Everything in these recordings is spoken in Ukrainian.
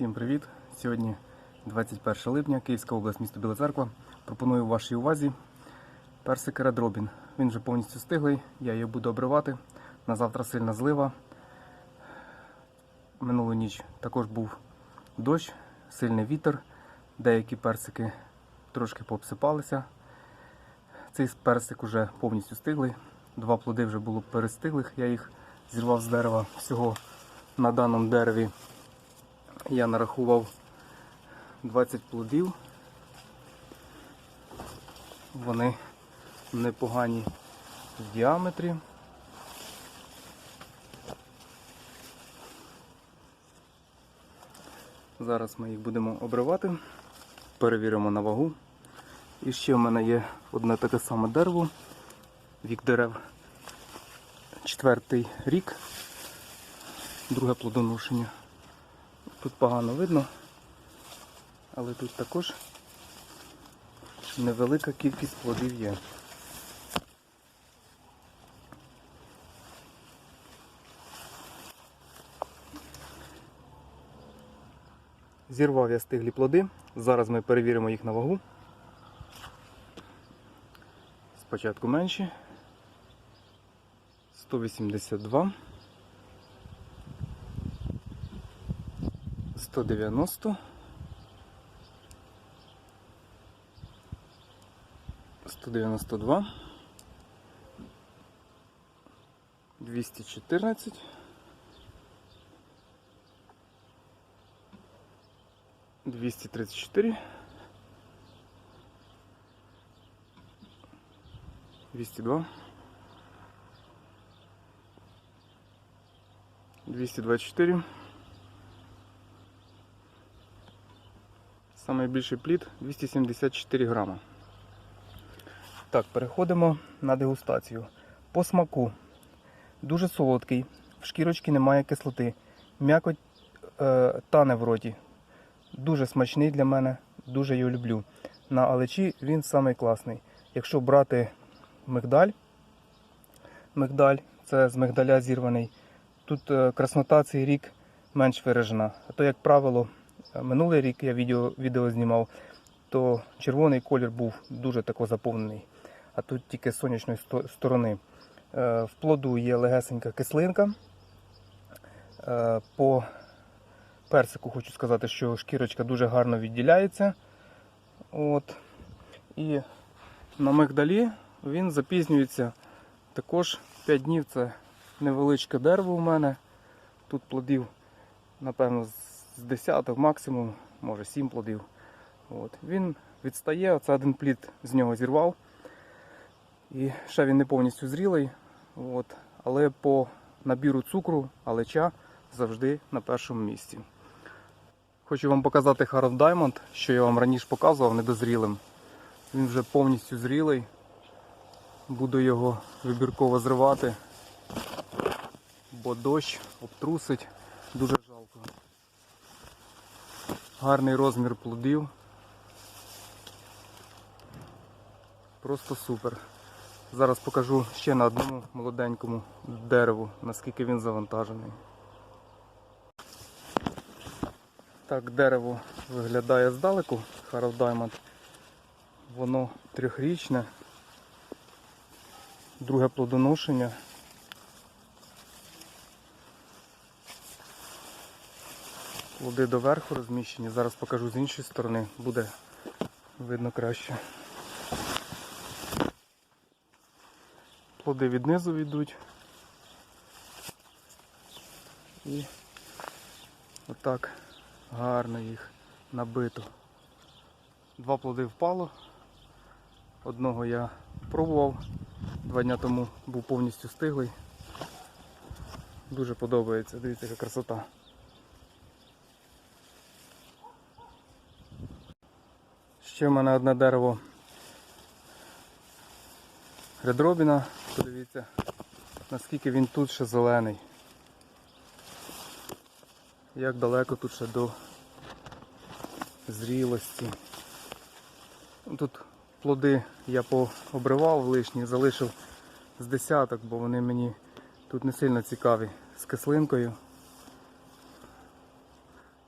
Всім привіт! Сьогодні 21 липня, Київська область, місто Біла Церква. Пропоную вашій увазі персик Robin. Він вже повністю стиглий, я його буду обривати. На завтра сильна злива. Минулу ніч також був дощ, сильний вітер. Деякі персики трошки пообсипалися. Цей персик вже повністю стиглий. Два плоди вже було перестиглих. Я їх зірвав з дерева всього на даному дереві. Я нарахував 20 плодів. Вони непогані в діаметрі. Зараз ми їх будемо обривати, перевіримо на вагу. І ще в мене є одне таке саме дерево, вік дерев. Четвертий рік, друге плодоношення. Тут погано видно, але тут також невелика кількість плодів є. Зірвав я стиглі плоди. Зараз ми перевіримо їх на вагу. Спочатку менші. 182. 190. 192. 214. 234. 202. 224. Самий більший плід 274 грама. Так, переходимо на дегустацію. По смаку дуже солодкий, в шкірочці немає кислоти, м'якоть е, тане в роті. Дуже смачний для мене, дуже його люблю. На алечі він самий класний. Якщо брати мигдаль, мигдаль це з мигдаля зірваний. Тут е, краснота цей рік менш виражена. А то, як правило, минулий рік я відео, відео знімав, то червоний колір був дуже тако заповнений. А тут тільки з сонячної сторони. Е, В плоду є легесенька кислинка. Е, По персику хочу сказати, що шкірочка дуже гарно відділяється. От. І на мигдалі він запізнюється також 5 днів. Це невеличке дерево у мене. Тут плодів, напевно, з десяток максимум, може 7 плодів. От. Він відстає, оце один плід з нього зірвав. І ще він не повністю зрілий. От. Але по набіру цукру, алеча завжди на першому місці. Хочу вам показати Harald Diamond, що я вам раніше показував недозрілим. Він вже повністю зрілий. Буду його вибірково зривати, бо дощ обтрусить. Дуже жалко. Гарний розмір плодів. Просто супер. Зараз покажу ще на одному молоденькому дереву, наскільки він завантажений. Так дерево виглядає здалеку, Harald Diamond. Воно трьохрічне, друге плодоношення. Плоди доверху розміщені. Зараз покажу з іншої сторони, буде видно краще. Плоди віднизу йдуть. І отак гарно їх набито. Два плоди впало. Одного я пробував. Два дня тому був повністю стиглий. Дуже подобається, дивіться, яка красота. Ще в мене одне дерево Редробіна. Подивіться, наскільки він тут ще зелений. Як далеко тут ще до зрілості. Тут плоди я пообривав лишні, залишив з десяток, бо вони мені тут не сильно цікаві з кислинкою.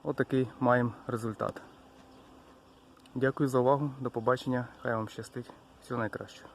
Отакий маємо результат. Дякую за увагу. До побачення. Хай вам щастить. Всього найкращого.